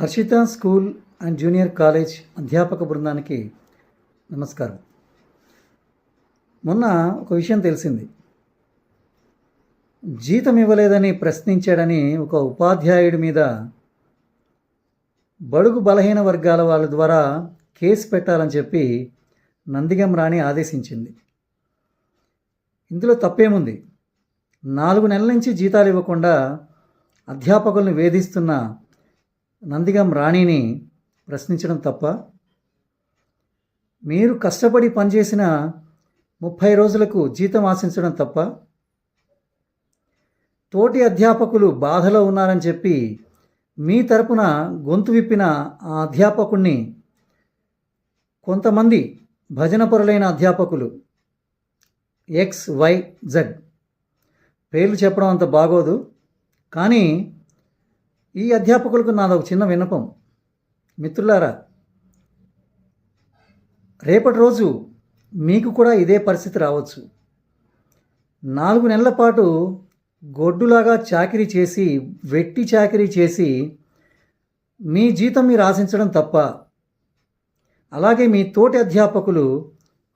Harshita school and junior college అధ్యాపక బృందానికి నమస్కారం. మొన్న ఒక విషయం తెలిసింది. జీతం ఇవ్వలేదని ప్రశ్నించాడని ఒక ఉపాధ్యాయుడి మీద బడుగు బలహీన వర్గాల వాళ్ళ ద్వారా కేసు పెట్టాలని చెప్పి నందిగం రాణి ఆదేశించింది. ఇందులో తప్పేముంది? నాలుగు నెలల నుంచి జీతాలు ఇవ్వకుండా అధ్యాపకులను వేధిస్తున్న నందిగం రాణిని ప్రశ్నించడం తప్ప మీరు కష్టపడి పనిచేసిన ముప్పై రోజులకు జీతం ఆశించడం తప్ప తోటి అధ్యాపకులు బాధలో ఉన్నారని చెప్పి మీ తరపున గొంతు విప్పిన ఆ అధ్యాపకుణ్ణి కొంతమంది భజనపరులైన అధ్యాపకులు ఎక్స్ వై జెడ్ పేర్లు చెప్పడం అంత బాగోదు. కానీ ఈ అధ్యాపకులకు నాది ఒక చిన్న విన్నపం. మిత్రులారా రేపటి రోజు మీకు కూడా ఇదే పరిస్థితి రావచ్చు. నాలుగు నెలల పాటు గొడ్డులాగా చాకిరీ చేసి వెట్టి చాకిరీ చేసి మీ జీతం మీరు ఆశించడం తప్ప అలాగే మీ తోటి అధ్యాపకులు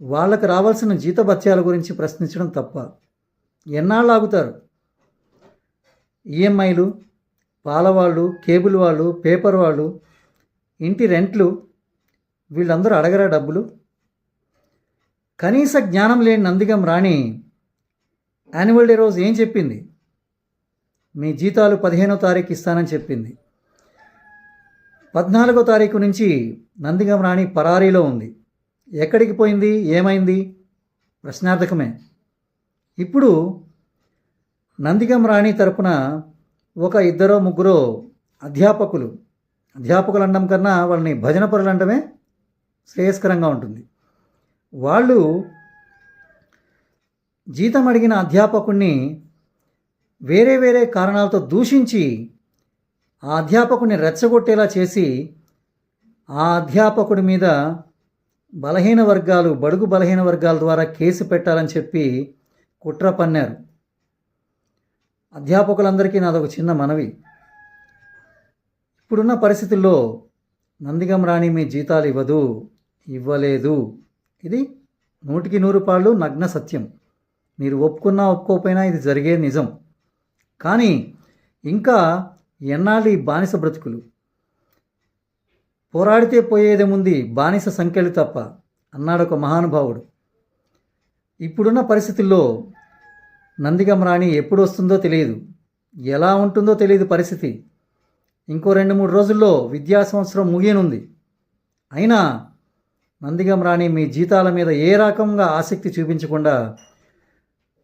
వాళ్ళకు రావాల్సిన జీతభత్యాల గురించి ప్రశ్నించడం తప్ప ఎన్నాళ్ళు ఆగుతారు? ఈఎంఐలు పాలవాళ్ళు కేబుల్ వాళ్ళు పేపర్ వాళ్ళు ఇంటి రెంట్లు వీళ్ళందరూ అడగరా డబ్బులు? కనీస జ్ఞానం లేని నందిగం రాణి యాన్యువల్ డే రోజు ఏం చెప్పింది? మీ జీతాలు పదిహేనో తారీఖు ఇస్తానని చెప్పింది. పద్నాలుగో తారీఖు నుంచి నందిగం రాణి పరారీలో ఉంది. ఎక్కడికి పోయింది? ఏమైంది? ప్రశ్నార్థకమే. ఇప్పుడు నందిగం రాణి తరపున ఒక ఇద్దరో ముగ్గురో అధ్యాపకులు. అధ్యాపకులు అనడం కన్నా వాళ్ళని భజన పరులు అనడమే శ్రేయస్కరంగా ఉంటుంది. వాళ్ళు జీతం అడిగిన అధ్యాపకుణ్ణి వేరే వేరే కారణాలతో దూషించి ఆ అధ్యాపకుడిని రెచ్చగొట్టేలా చేసి ఆ అధ్యాపకుడి మీద బలహీన వర్గాలు బడుగు బలహీన వర్గాల ద్వారా కేసు పెట్టాలని చెప్పి కుట్ర పన్నారు. అధ్యాపకులందరికీ నాదొక చిన్న మనవి. ఇప్పుడున్న పరిస్థితుల్లో నందిగం రాణి మీ జీతాలు ఇవ్వదు ఇవ్వలేదు. ఇది నూటికి నూరు పాళ్ళు నగ్న సత్యం. మీరు ఒప్పుకున్నా ఒప్పుకోకపోయినా ఇది జరిగే నిజం. కానీ ఇంకా ఎన్నాళ్ళు ఈ బానిస బ్రతుకులు? పోరాడితే పోయేదేముంది బానిస సంఖ్యలు తప్ప అన్నాడు ఒక మహానుభావుడు. ఇప్పుడున్న పరిస్థితుల్లో నందిగం రాణి ఎప్పుడు వస్తుందో తెలియదు. ఎలా ఉంటుందో తెలియదు పరిస్థితి. ఇంకో రెండు మూడు రోజుల్లో విద్యా సంవత్సరం ముగియనుంది. అయినా నందిగం రాణి మీ జీతాల మీద ఏ రకంగా ఆసక్తి చూపించకుండా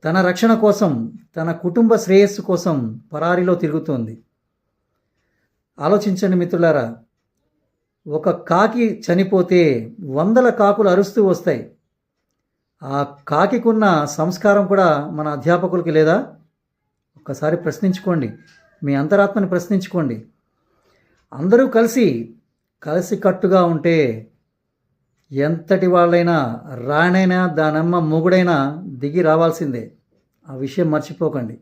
తన రక్షణ కోసం తన కుటుంబ శ్రేయస్సు కోసం పరారీలో తిరుగుతోంది. ఆలోచించండి మిత్రులారా ఒక కాకి చనిపోతే వందల కాకులు అరుస్తూ వస్తాయి. ఆ కాకికున్న సంస్కారం కూడా మన అధ్యాపకులకి లేదా? ఒక్కసారి ప్రశ్నించుకోండి. మీ అంతరాత్మని ప్రశ్నించుకోండి. అందరూ కలిసి కలిసి కట్టుగా ఉంటే ఎంతటి వాళ్ళైనా రాణైనా దానమ్మ మొగుడైనా దిగి రావాల్సిందే. ఆ విషయం మర్చిపోకండి.